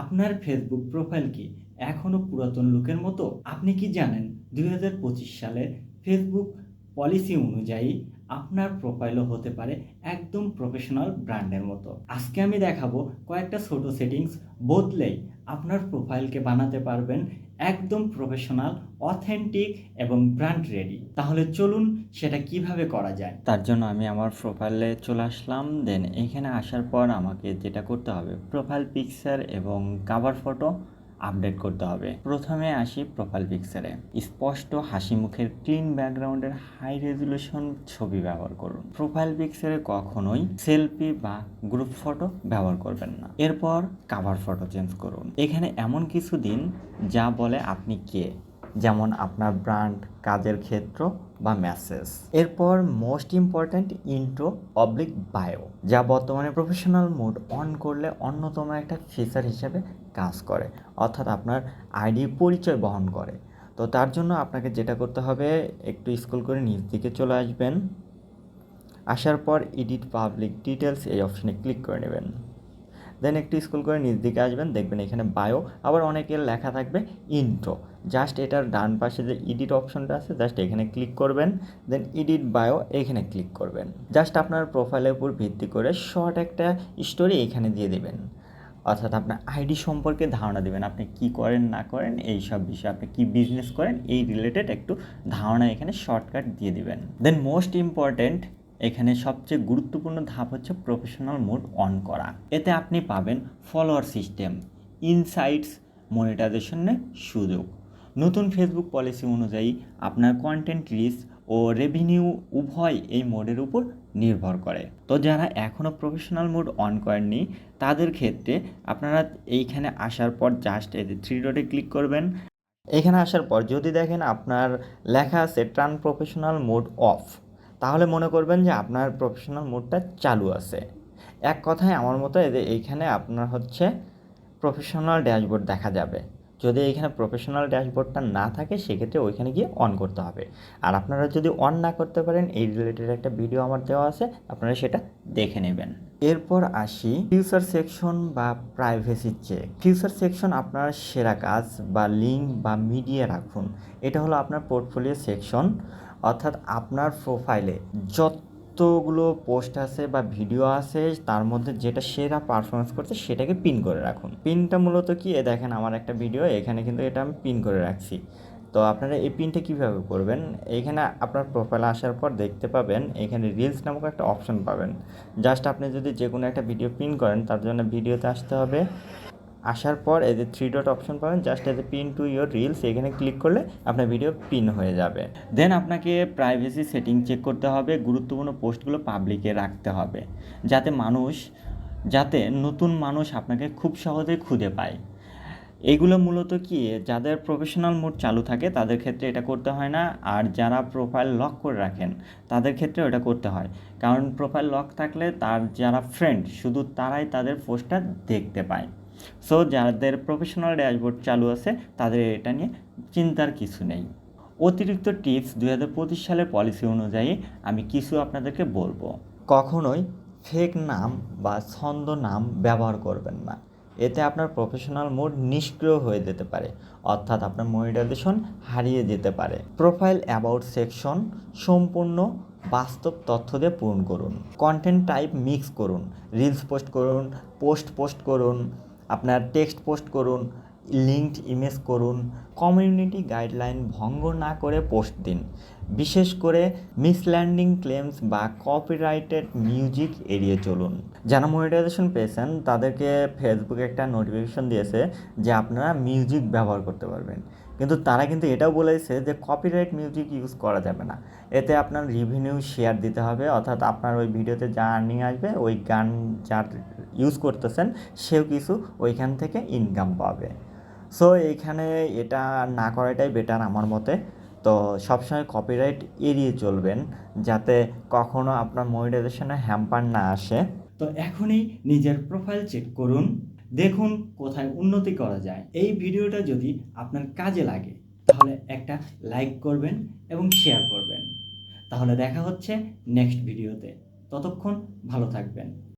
আপনার Facebook profile কি এখনও পুরাতন লোকের মতো? আপনি কি জানেন দুই হাজার পঁচিশ সালে ফেসবুক পলিসি অনুযায়ী আপনার প্রোফাইলও হতে পারে একদম প্রফেশনাল ব্র্যান্ডের মতো? আজকে আমি দেখাবো কয়েকটা ছোট সেটিংস বদলেই আপনার প্রোফাইলকে বানাতে পারবেন একদম প্রফেশনাল অথেন্টিক এবং ব্র্যান্ড রেডি তাহলে চলুন সেটা কীভাবে করা যায়? তার জন্য আমি আমার প্রোফাইলে চলে আসলাম। দেন এখানে আসার পর আমাকে যেটা করতে হবে প্রোফাইল পিকচার এবং কাভার ফটো আপডেট করতে হবে। প্রথমে আসি প্রোফাইল পিকচারে স্পষ্ট হাসি মুখের ক্লিন ব্যাকগ্রাউন্ডের হাই রেজুলেশন ছবি ব্যবহার করুন। প্রোফাইল পিকচারে কখনোই সেলফি বা গ্রুপ ফটো ব্যবহার করবেন না। এরপর কাভার ফটো চেঞ্জ করুন। এখানে এমন কিছু দিন যা বলে আপনি কে। যেমন আপনার ব্র্যান্ড কাজের ক্ষেত্র বা মেসেজ এরপর most important intro public bio যা বর্তমানে প্রফেশনাল মোড অন করলে অন্যতম একটা ফিচার হিসেবে কাজ করে, অর্থাৎ আপনার আইডি পরিচয় বহন করে। তো তার জন্য আপনাকে যেটা করতে হবে, একটু স্কুল করে নিচ দিকে চলে আসবেন। আসার পর এডিট পাবলিক ডিটেলস এই অপশনে ক্লিক করে নেবেন। দেন একটু স্কুল করে নিজ দিকে আসবেন, দেখবেন এখানে বায়ো আবার অনেকের লেখা থাকবে ইন্ট্রো জাস্ট এটার ডান পাশে যে এডিট অপশনটা আছে জাস্ট এখানে ক্লিক করবেন দেন এডিট বায়ো এখানে ক্লিক করবেন। জাস্ট আপনার প্রোফাইলের উপর ভিত্তি করে শর্ট একটা স্টোরি এখানে দিয়ে দেবেন। অর্থাৎ আপনার আইডি সম্পর্কে ধারণা দেবেন, আপনি কি করেন, না করেন এই সব বিষয়ে আপনি কি বিজনেস করেন, এই রিলেটেড একটু ধারণা এখানে শর্টকাট দিয়ে দিবেন। দেন মোস্ট ইম্পর্ট্যান্ট এখানে সবচেয়ে গুরুত্বপূর্ণ ধাপ হচ্ছে প্রফেশনাল মোড অন করা। এতে আপনি পাবেন ফলোয়ার সিস্টেম ইনসাইটস মনিটাইজেশনের সুযোগ। নতুন ফেসবুক পলিসি অনুযায়ী আপনার কন্টেন্ট রিচ ও রেভিনিউ উভয় এই মোডের উপর নির্ভর করে। তো যারা এখনও প্রফেশনাল মোড অন করেননি, তাদের ক্ষেত্রে আপনারা এইখানে আসার পর জাস্ট এই থ্রি ডটে ক্লিক করবেন। এখানে আসার পর যদি দেখেন আপনার লেখা আছে ট্রান প্রফেশনাল মোড অফ তাহলে মনে করবেন যে আপনার প্রফেশনাল মোডটা চালু আছে। এক কথায় আমার মতো এইখানে আপনার হচ্ছে প্রফেশনাল ড্যাশবোর্ড দেখা যাবে। যদি এখানে প্রফেশনাল ড্যাশবোর্ডটা না থাকে, সেক্ষেত্রে ওইখানে গিয়ে অন করতে হবে। আর আপনারা যদি অন না করতে পারেন, এই রিলেটেড একটা ভিডিও আমার দেওয়া আছে, আপনারা সেটা দেখে নেবেন। এরপর আসি ফিউচার সেকশন বা প্রাইভেসি চেক ফিউচার সেকশন আপনার সেরা কাজ বা লিঙ্ক বা মিডিয়া রাখুন। এটা হলো আপনার পোর্টফোলিও সেকশন অর্থাৎ আপনার প্রোফাইলে যতগুলো পোস্ট আছে বা ভিডিও আছে, তার মধ্যে যেটা সেরা পারফরমেন্স করছে সেটাকে পিন করে রাখুন। পিনটা মূলত কি? এ দেখেন আমার একটা ভিডিও এখানে কিন্তু এটা আমি পিন করে রাখছি। তো আপনারা এই পিনটা কীভাবে করবেন? এইখানে আপনার প্রোফাইলে আসার পর দেখতে পাবেন, এখানে রিলস নামক একটা অপশন পাবেন। জাস্ট আপনি যদি যে কোনো একটা ভিডিও পিন করেন, তার জন্য ভিডিওতে আসতে হবে। আসার পর এই যে থ্রি ডট অপশন পাবেন জাস্ট যে পিন টু ইয়োর রিলস এখানে ক্লিক করলে আপনার ভিডিও পিন হয়ে যাবে। দেন আপনাকে প্রাইভেসি সেটিং চেক করতে হবে, গুরুত্বপূর্ণ পোস্টগুলো পাবলিকে রাখতে হবে, যাতে মানুষ, যাতে নতুন মানুষ আপনাকে খুব সহজে খুঁজে পায়। এইগুলো মূলত কি, যাদের প্রফেশনাল মোড চালু থাকে, তাদের ক্ষেত্রে এটা করতে হয় না, আর যারা প্রোফাইল লক করে রাখেন, তাদের ক্ষেত্রে এটা করতে হয়। কারণ প্রোফাইল লক থাকলে তার যারা ফ্রেন্ড শুধু তারাই তাদের পোস্টটা দেখতে পায়। সো যাদের প্রফেশনাল ড্যাশবোর্ড চালু আছে, তাদের এটা নিয়ে চিন্তার কিছু নেই। অতিরিক্ত টিপস দুই হাজার পঁচিশ সালের পলিসি অনুযায়ী আমি কিছু আপনাদেরকে বলব। কখনোই ফেক নাম বা ছন্দ নাম ব্যবহার করবেন না। এতে আপনার প্রফেশনাল মোড নিষ্ক্রিয় হয়ে যেতে পারে, অর্থাৎ আপনার মনিটাইজেশন হারিয়ে যেতে পারে। প্রোফাইল অ্যাবাউট সেকশন সম্পূর্ণ বাস্তব তথ্য দিয়ে পূরণ করুন। কন্টেন্ট টাইপ মিক্স করুন। রিলস পোস্ট করুন পোস্ট পোস্ট করুন আপনার টেক্সট পোস্ট করুন লিঙ্কড ইমেজ করুন কমিউনিটি গাইডলাইন ভঙ্গ না করে পোস্ট দিন। বিশেষ করে মিসল্যান্ডিং ক্লেমস বা কপিরাইটেড মিউজিক এড়িয়ে চলুন। যারা মনিটাইজেশন পেয়েছেন, তাদেরকে ফেসবুকে একটা নোটিফিকেশন দিয়েছে যে আপনারা মিউজিক ব্যবহার করতে পারবেন। কিন্তু তারা কিন্তু এটাও বলেছে যে কপিরাইট মিউজিক ইউজ করা যাবে না। এতে আপনার রিভিনিউ শেয়ার দিতে হবে, অর্থাৎ আপনার ওই ভিডিওতে যা আর্নিং আসবে, ওই গান যার ইউজ করতেছেন, সেও কিছু ওইখান থেকে ইনকাম পাবে। সো এইখানে এটা না করাটাই বেটার আমার মতে। তো সবসময় কপিরাইট এড়িয়ে চলবেন, যাতে কখনো আপনার মনিটাইজেশনে হ্যাম্পার না আসে। তো এখনই নিজের প্রোফাইল চেক করুন। দেখুন কোথায় উন্নতি করা যায়। এই ভিডিওটা যদি আপনার কাজে লাগে, তাহলে একটা লাইক করবেন এবং শেয়ার করবেন। তাহলে দেখা হচ্ছে নেক্সট ভিডিওতে। ততক্ষণ ভালো থাকবেন।